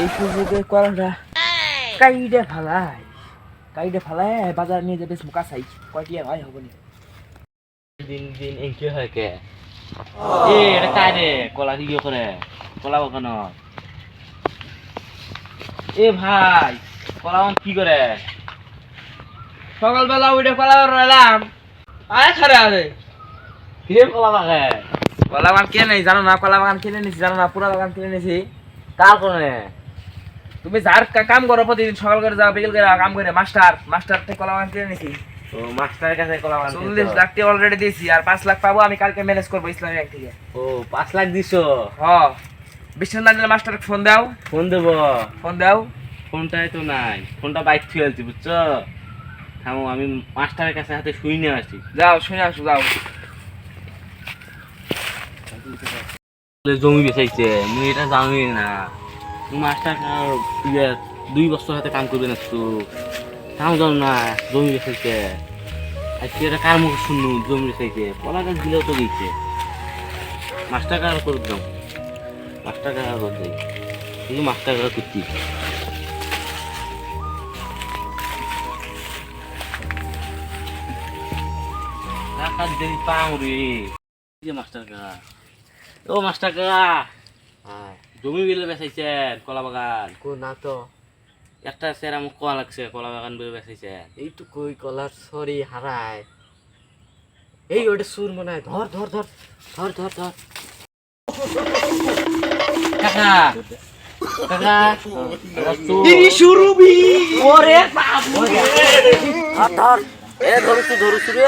এই সুযোগে কলাটা কাইডে ফালাই। কাইডে ফালাই বাজার নিয়ে যাবে মুকা চাই কয়টিয়া ভাই হবনি দিন দিন এনকে হয় কে? এ এটা কাই রে কলা কি করে? কলা বাগান এ ভাই কলা কি করে? সকালবেলা উঠে কলা রইলাম আয় খারে আরে। কে কলা বাগান কলা বাগান কে নেই জানো না? কলা বাগান কিনে নিছি জানো না? পুরা বাগান কিনে নিছি। কার করে তুমি যার কাম করো প্রতিদিন সকাল করে যাও বিকেল করে কাম করে। মাস্টার মাস্টার থেকে কলা কিনে নিছি ও মাস্টারের কাছে কলা বাগান চল্লিশ লাখ টাকা অলরেডি দিয়েছি আর পাঁচ লাখ পাবো আমি কালকে ম্যানেজ করব ইসলামী ব্যাংক থেকে। ও পাঁচ লাখ দিছো? হ। বিশ্বাস না দিলে মাস্টার ফোন দাও। ফোন দেব। ফোন দাও। ফোনটাই তো নাই। ফোনটা বাইক ফেলছি বুঝছ? থামো আমি মাস্টারের কাছে হাতে শুই নিয়ে আসি। যাও শুনে আসো যাও। জমি বেচাইছে, মুই এটা জানি না। মাস্টার দুই বছর হাতে কাম করবে না তো জানো না, জমি বেচাইছে। আজকে এটা কার মুখে শুনু, জমি বেচাইছে। পলা গাছ দিলেও তো গেছে মাস্টার কার করে দাম মাস্টার কার করে কিন্তু মাস্টার কার করছি টাকা দেরি পাও রে মাস্টার কাকা ও মাস্টার কাকা জমি বিলে বেচাইছেন কলা বাগান। কো না তো। একটা স্যার আমার কলা লাগছে কলা বাগান বিলে বেচাইছেন। এইটু কই কলার সরি হারায় এই ওটা সুর মনে হয় ধর ধর ধর ধর ধর ধর কাকা শুরু ওরে ধরুছু ধরুছু রে